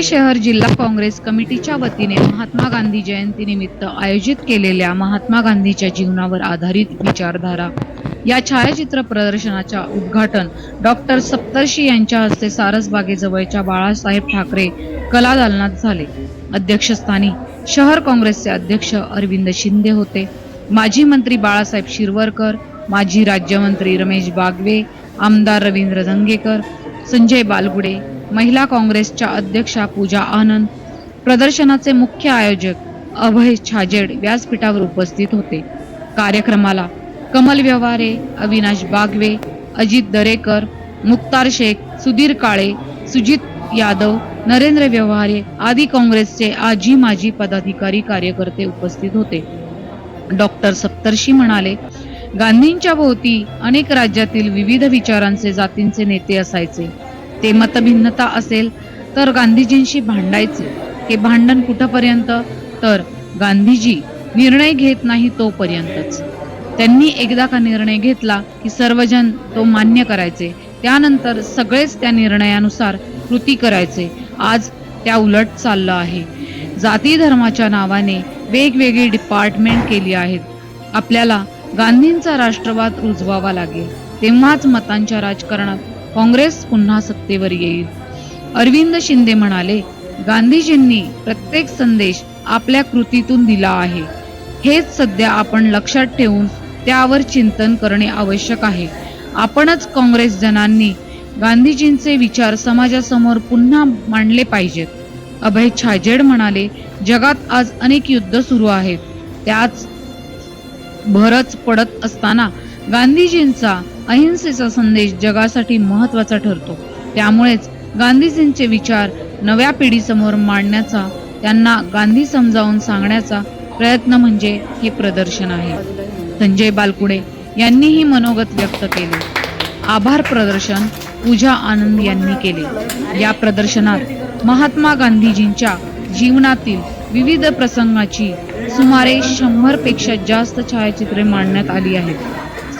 पुणे शहर जिल्हा काँग्रेस कमिटीच्या वतीने महात्मा गांधी जयंतीनिमित्त आयोजित केलेल्या महात्मा गांधीच्या जीवनावर आधारित विचारधारा. या छायाचित्र प्रदर्शनाच्या उद्घाटन डॉक्टर सप्तर्षी यांच्या हस्ते सारसबागेजवळच्या बाळासाहेब ठाकरे कला दालनात झाले. अध्यक्षस्थानी शहर काँग्रेसचे अध्यक्ष अरविंद शिंदे होते. माजी मंत्री बाळासाहेब शिरवरकर माजी राज्यमंत्री रमेश बागवे आमदार रवींद्र दंगेकर संजय बालगुडे महिला काँग्रेसच्या अध्यक्षा पूजा आनंद प्रदर्शनाचे मुख्य आयोजक अभय छाजेड व्यासपीठावर उपस्थित होते. कार्यक्रमाला कमल व्यवहारे अविनाश बागवे अजित दरेकर मुक्तार शेख सुधीर काळे सुजित यादव नरेंद्र व्यवहारे आदी काँग्रेसचे आजी माजी पदाधिकारी कार्यकर्ते उपस्थित होते. डॉक्टर सप्तर्षी म्हणाले गांधींच्या भोवती अनेक राज्यातील विविध विचारांचे जातींचे नेते असायचे. ते मतभिन्नता असेल तर गांधीजींशी भांडायचे. हे भांडण कुठपर्यंत? तर गांधीजी निर्णय घेत नाही तोपर्यंतच. त्यांनी एकदा का निर्णय घेतला की सर्वजण तो मान्य करायचे. त्यानंतर सगळेच त्या निर्णयानुसार कृती करायचे. आज त्या उलट चाललं आहे. जाती धर्माच्या नावाने वेगवेगळी डिपार्टमेंट केली आहेत. आपल्याला गांधींचा राष्ट्रवाद रुजवावा लागेल. तेव्हाच मतांच्या राजकारणात काँग्रेस पुन्हा सत्तेवर येईल. अरविंद शिंदे म्हणाले गांधीजींनी प्रत्येक संदेश आपल्या कृतीतून दिला आहे. हेच सध्या आपण लक्षात ठेवून त्यावर चिंतन करणे आवश्यक आहे. आपणच काँग्रेस जनांनी गांधीजींचे विचार समाजासमोर पुन्हा मांडले पाहिजेत. अभय छाजेड म्हणाले जगात आज अनेक युद्ध सुरू आहेत. त्याच भरच पडत असताना गांधीजींचा अहिंसेचा संदेश जगासाठी महत्त्वाचा ठरतो. त्यामुळेच गांधीजींचे विचार नव्या पिढीसमोर मांडण्याचा त्यांना गांधी समजावून सांगण्याचा प्रयत्न म्हणजे हे प्रदर्शन आहे. संजय बालकुडे यांनीही मनोगत व्यक्त केले. आभार प्रदर्शन पूजा आनंद यांनी केले. या प्रदर्शनात महात्मा गांधीजींच्या जीवनातील विविध प्रसंगाची सुमारे शंभरपेक्षा जास्त छायाचित्रे मांडण्यात आली आहेत.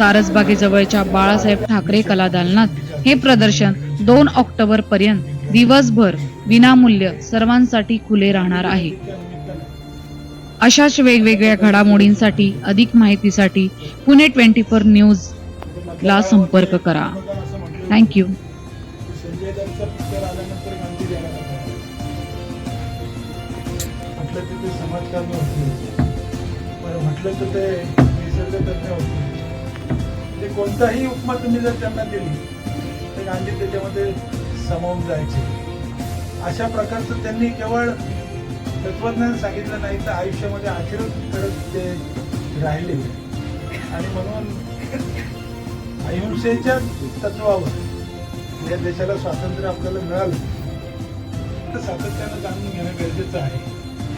सारसबागेजवळच्या बाळासाहेब ठाकरे कला दालनात हे प्रदर्शन दोन ऑक्टोबर पर्यंत दिवसभर विनामूल्य सर्वांसाठी खुले राहणार आहे. अशाच वेगवेगळ्या घडामोडींसाठी अधिक माहितीसाठी पुणे ट्वेंटी फोर न्यूज ला संपर्क करा. थँक्यू संजय होते. पण म्हटलं तर ते निसर्गतज्ञ होते. ते कोणताही उपमा तुम्ही जर त्यांना दिली तर गांधी त्याच्यामध्ये समावून जायचे. अशा प्रकारचं त्यांनी केवळ तत्वज्ञान सांगितलं नाही तर आयुष्यामध्ये आचरण करत ते राहिले. आणि म्हणून अहिंसेच्या तत्वावर या देशाला स्वातंत्र्य आपल्याला मिळालं. तर सातत्यानं जाणून घेणं गरजेचं आहे.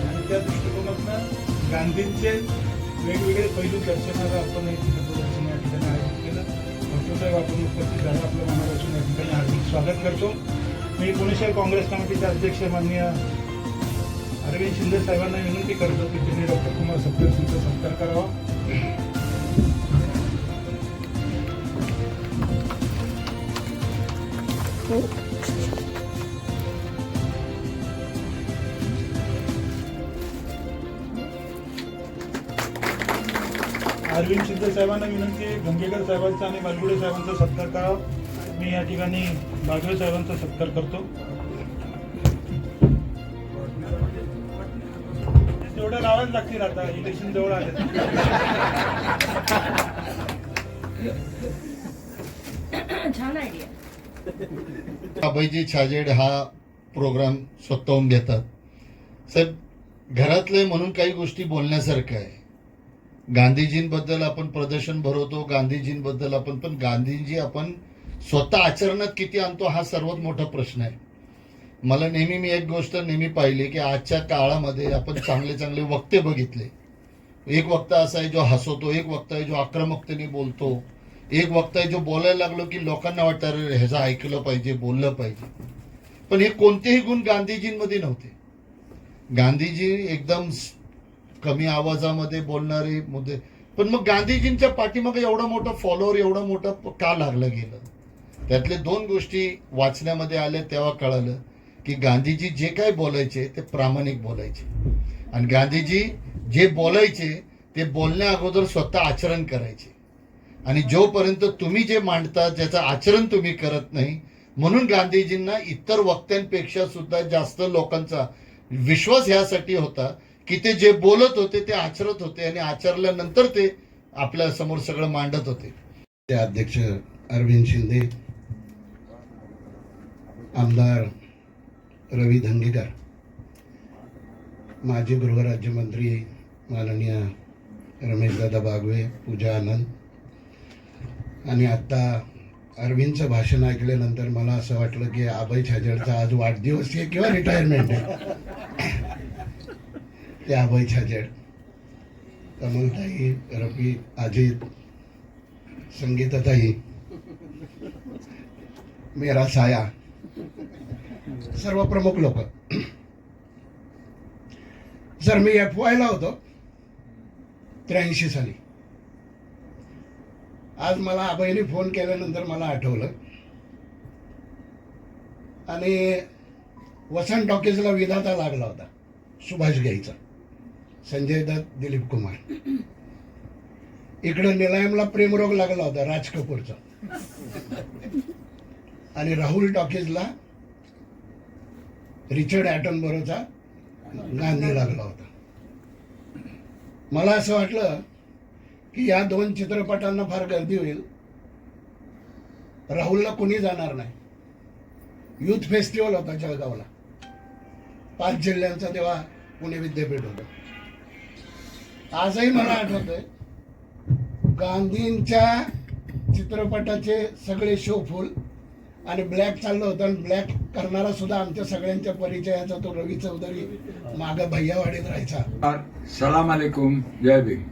आणि त्या दृष्टिकोनातनं गांधींचे वेगवेगळे पैलू दर्शनाला आपण हे चित्रपट प्रदर्शन या ठिकाणी केलं. डॉक्टर साहेब उपस्थित झाला. आपलं मनापासून या ठिकाणी हार्दिक स्वागत करतो. मी पुणे शहर काँग्रेस कमिटीचे अध्यक्ष माननीय अरविंद शिंदे साहेबांना विनंती करतो की त्यांनी डॉक्टर कुमार सत्तरशींचा सत्कार करावा. Thank अरविंद शिंदे साहेबांना विनंती आहे. गंगेकर साहेबांचा आणि बालगुडे साहेबांचा सत्कार करावा. मी या ठिकाणी बागवे साहेबांचा सत्कार करतो. तेवढ्या लावायला लागतील आता. इलेक्शन जवळ आले छान आयडिया अभयजी छाजेड हा प्रोग्राम स्वतःहून घेतात. सर घरातले म्हणून काही गोष्टी बोलण्यासारखं आहे. गांधीजींबद्दल आपण प्रदर्शन भरवतो गांधीजींबद्दल आपण पण गांधीजी आपण स्वतः आचरणात किती आणतो हा सर्वात मोठा प्रश्न आहे. मला नेहमी मी एक गोष्ट नेहमी पाहिली की आजच्या काळामध्ये आपण चांगले चांगले वक्ते बघितले. एक वक्ता असा आहे जो हसवतो एक वक्ता आहे जो आक्रमकतेने बोलतो एक वक्ता आहे जो बोलायला लागलो की लोकांना वाटतं अरे ह्याचं ऐकलं पाहिजे बोललं पाहिजे. पण हे कोणतेही गुण गांधीजींमध्ये नव्हते. गांधीजी एकदम कमी आवाजामध्ये बोलणारे मुद्दे. पण मग गांधीजींच्या पाठीमागे एवढा मोठा फॉलोअर एवढं मोठा का लागलं गेलं? त्यातले दोन गोष्टी वाचण्यामध्ये आल्या तेव्हा कळालं की गांधीजी जे काय बोलायचे ते प्रामाणिक बोलायचे. आणि गांधीजी जे बोलायचे ते बोलण्या अगोदर स्वतः आचरण करायचे. आणि जोपर्यंत तुम्ही जे मांडता ज्याचं आचरण तुम्ही करत नाही म्हणून गांधीजींना इतर वक्त्यांपेक्षा सुद्धा जास्त लोकांचा विश्वास ह्यासाठी होता की ते जे बोलत होते ते आचरत होते आणि आचरल्यानंतर ते आपल्यासमोर सगळं मांडत होते. ते अध्यक्ष अरविंद शिंदे आमदार रवी धंगेकर माजी गृहराज्यमंत्री माननीय रमेशदादा बागवे पूजा आनंद आणि आत्ता अरविंदचं भाषण ऐकल्यानंतर मला असं वाटलं की आबाई छाजडचा आज वाढदिवस आहे किंवा रिटायरमेंट आहे. ते अभय छाजेड कमलताई रफी अजित संगीताताई मेरा साया. सर्व प्रमुख लोक. सर मी एफ वायला होतो त्र्याऐंशी साली. आज मला आबाईने फोन केल्यानंतर मला आठवलं. आणि वसंत टॉकीजला विधाता लागला होता सुभाष घ्यायचा संजय दत्त दिलीप कुमार. इकडं निलायमला प्रेमरोग लागला होता राज कपूरचा. आणि राहुल टॉकीजला रिचर्ड ॲटनबरोचा गांधी लागला होता. मला असं वाटलं की या दोन चित्रपटांना फार गर्दी होईल. राहुलला कोणी जाणार नाही. युथ फेस्टिवल होता जळगावला. पाच जिल्ह्यांचा तेव्हा पुणे विद्यापीठ होतं. आजही मला आठवतंय गांधींच्या चित्रपटाचे सगळे शो फुल आणि ब्लॅक चाललं होतं आणि ब्लॅक करणारा सुद्धा आमच्या सगळ्यांच्या परिचयाचा तो रवी चौधरी माग भैयावाडीत राहायचा. सलाम अलेकुम जय भीम.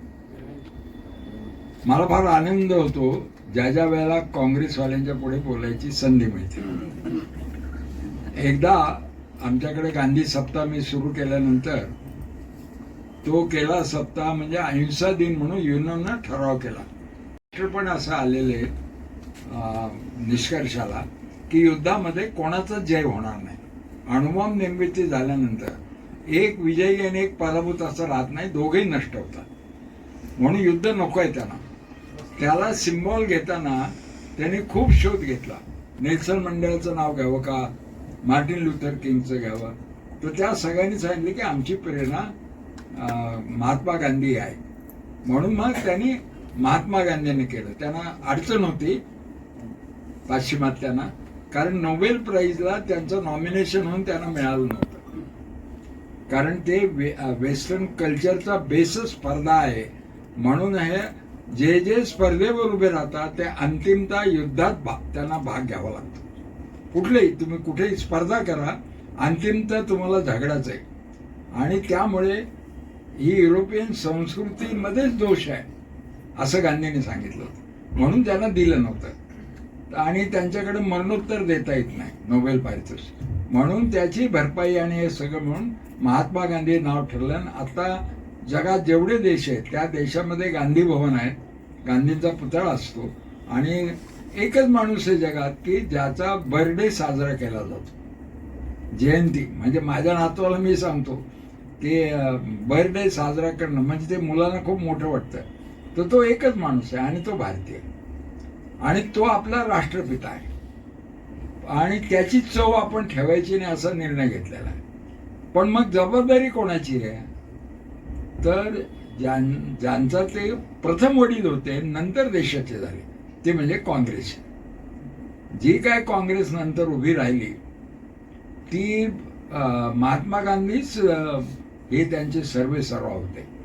मला फार आनंद होतो ज्या ज्या वेळेला काँग्रेसवाल्यांच्या पुढे बोलायची संधी मिळते. एकदा आमच्याकडे गांधी सप्ताह मी सुरू केल्यानंतर तो केला सप्ताह म्हणजे अहिंसा दिन म्हणून युनोनं ठराव केला. पण असं आलेले निष्कर्षाला की युद्धामध्ये कोणाचा जय होणार नाही. अणुबॉम्ब निर्मिती झाल्यानंतर एक विजयी आणि एक पराभूत असं राहत नाही दोघेही नष्ट होतात. म्हणून युद्ध नको आहे त्यांना. त्याला सिम्बॉल घेताना त्यांनी खूप शोध घेतला. नेल्सन मंडळाचं नाव घ्यावं का? मार्टिन लुथर किंगचं घ्यावं? तर त्या सगळ्यांनी सांगितलं की आमची प्रेरणा महात्मा गांधी आहे. म्हणून मग त्यांनी महात्मा गांधींनी केलं. त्यांना अडचण होती पाश्चिमात्यांना. कारण नोबेल प्राईजला त्यांचं नॉमिनेशन होऊन त्यांना मिळालं नव्हतं. कारण ते वे- वेस्टर्न कल्चरचा बेसच स्पर्धा आहे. म्हणून हे जे जे स्पर्धेवर उभे राहतात ते अंतिमता युद्धात भा- त्यांना भाग घ्यावा लागतो. कुठलेही तुम्ही कुठेही स्पर्धा करा अंतिमता तुम्हाला झगडाच आहे. आणि त्यामुळे ही युरोपियन संस्कृतीमध्येच दोष आहे असं गांधींनी सांगितलं होतं. म्हणून त्यांना दिलं नव्हतं. आणि त्यांच्याकडे मरणोत्तर देता येत नाही नोबेल पारितोषिक. म्हणून त्याची भरपाई आणि हे सगळं म्हणून महात्मा गांधी नाव ठरलं आणि आता जगात जेवढे देश आहेत त्या देशामध्ये गांधी भवन आहे गांधींचा पुतळा असतो. आणि एकच माणूस आहे जगात की ज्याचा बर्थडे साजरा केला जातो. जयंती म्हणजे माझ्या नातवाला मी सांगतो ते बर्थडे साजरा करणं म्हणजे ते मुलांना खूप मोठं वाटतं. तर तो एकच माणूस आहे आणि तो भारतीय. आणि तो आपला राष्ट्रपिता आहे. आणि त्याची चव आपण ठेवायची नाही असा निर्णय घेतलेला आहे. पण मग जबाबदारी कोणाची आहे? तर ज्यां ज्यांचा ते प्रथम वडील होते नंतर देशाचे झाले. ते म्हणजे काँग्रेस. जी काय काँग्रेस नंतर उभी राहिली ती महात्मा गांधीच हे त्यांचे सर्वे सर्व होते.